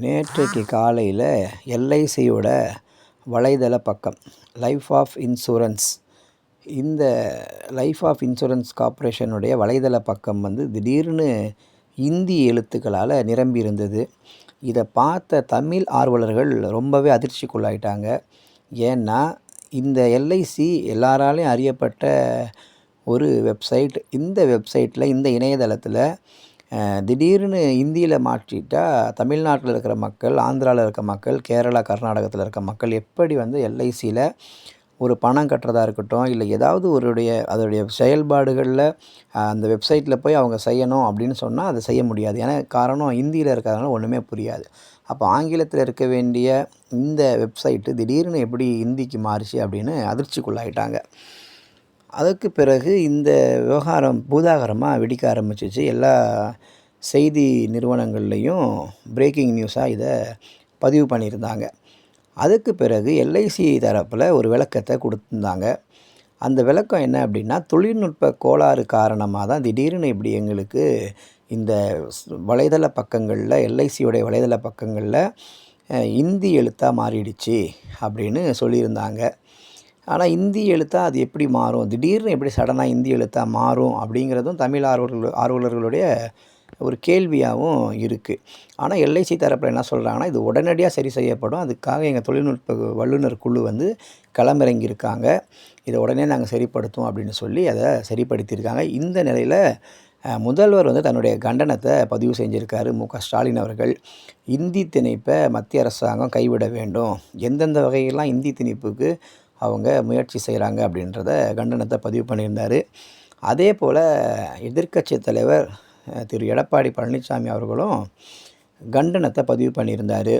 நேற்றைக்கு காலையில் எல்ஐசியோட வலைதள பக்கம் லைஃப் ஆஃப் இன்சூரன்ஸ் இந்த லைஃப் ஆஃப் இன்சூரன்ஸ் கார்ப்பரேஷனுடைய வலைதள பக்கம் வந்து திடீர்னு இந்தி எழுத்துக்களால் நிரம்பி இருந்தது. இதை பார்த்த தமிழ் ஆர்வலர்கள் ரொம்பவே அதிர்ச்சிக்குள்ளாயிட்டாங்க. ஏன்னா இந்த எல்ஐசி எல்லாராலையும் அறியப்பட்ட ஒரு வெப்சைட் இந்த வெப்சைட்டில் இந்த இணையதளத்தில் திடீர்னு இந்தியில் மாற்றிட்டா தமிழ்நாட்டில் இருக்கிற மக்கள் ஆந்திராவில் இருக்க மக்கள் கேரளா கர்நாடகத்தில் இருக்க மக்கள் எப்படி வந்து எல்ஐசியில் ஒரு பணம் கட்டுறதா இருக்கட்டும் இல்லை ஏதாவது ஒருடைய அதோடைய செயல்பாடுகளில் அந்த வெப்சைட்டில் போய் அவங்க செய்யணும் அப்படின்னு சொன்னால் அதை செய்ய முடியாது. ஏன்னா காரணம் ஹிந்தியில் இருக்கிறதுனால ஒன்றுமே புரியாது. அப்போ ஆங்கிலத்தில் இருக்க வேண்டிய இந்த வெப்சைட்டு திடீர்னு எப்படி ஹிந்திக்கு மாறுச்சு அப்படின்னு அதிர்ச்சிக்குள்ளாயிட்டாங்க. அதுக்கு பிறகு இந்த விவகாரம் பூதாகரமாக வெடிக்க ஆரம்பிச்சிச்சு. எல்லா செய்தி நிறுவனங்கள்லேயும் பிரேக்கிங் நியூஸாக இதை பதிவு பண்ணியிருந்தாங்க. அதுக்கு பிறகு எல்ஐசி தரப்பில் ஒரு விளக்கத்தை கொடுத்துருந்தாங்க. அந்த விளக்கம் என்ன அப்படின்னா தொழில்நுட்ப கோளாறு காரணமாக தான் திடீர்னு இப்படி எங்களுக்கு இந்த வலைதள பக்கங்களில் எல்ஐசியோடைய வலைதள பக்கங்களில் இந்தி எழுத்தாக மாறிடுச்சு அப்படின்னு சொல்லியிருந்தாங்க. ஆனால் இந்தி எழுத்தாக அது எப்படி மாறும்? திடீர்னு எப்படி சடனாக இந்தி எழுத்தாக மாறும்? அப்படிங்கிறதும் தமிழ் ஆர்வலர்கள் ஆர்வலர்களுடைய ஒரு கேள்வியாகவும் இருக்குது ஆனால் எல்ஐசி தரப்பில் என்ன சொல்கிறாங்கன்னா இது உடனடியாக சரி செய்யப்படும். அதுக்காக எங்கள் தொழில்நுட்ப வல்லுநர் குழு வந்து களமிறங்கியிருக்காங்க. இதை உடனே நாங்கள் சரிப்படுத்துவோம் அப்படின்னு சொல்லி அதை சரிப்படுத்தியிருக்காங்க. இந்த நிலையில் முதல்வர் வந்து தன்னுடைய கண்டனத்தை பதிவு செஞ்சுருக்காரு மு க. ஸ்டாலின் அவர்கள். இந்தி திணிப்பை மத்திய அரசாங்கம் கைவிட வேண்டும். எந்தெந்த வகையெல்லாம் இந்தி திணிப்புக்கு அவங்க முயற்சி செய்கிறாங்க அப்படின்றத கண்டனத்தை பதிவு பண்ணியிருந்தார். அதே போல் எதிர்க்கட்சி தலைவர் திரு எடப்பாடி பழனிசாமி அவர்களும் கண்டனத்தை பதிவு பண்ணியிருந்தார்.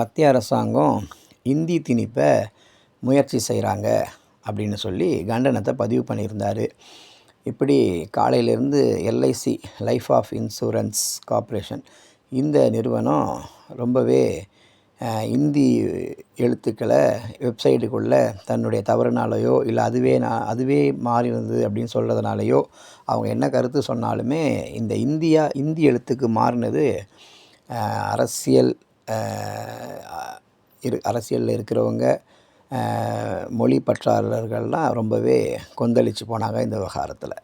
மத்திய அரசாங்கம் இந்தி திணிப்பை முயற்சி செய்கிறாங்க அப்படின்னு சொல்லி கண்டனத்தை பதிவு பண்ணியிருந்தார். இப்படி காலையிலேருந்து LIC life of insurance corporation இந்த நிறுவனம் ரொம்பவே இந்தி எழுத்துக்களை வெப்சைட்டுக்குள்ளே தன்னுடைய தவறுனாலையோ இல்லை அதுவே நான் அதுவே மாறினது அப்படின்னு சொல்கிறதுனாலையோ அவங்க என்ன கருத்து சொன்னாலுமே இந்த இந்தியா இந்தி எழுத்துக்கு மாறினது அரசியல் இரு அரசியலில் இருக்கிறவங்க மொழி பற்றாளர்கள்லாம் ரொம்பவே கொந்தளித்து போனாங்க இந்த விவகாரத்தில்.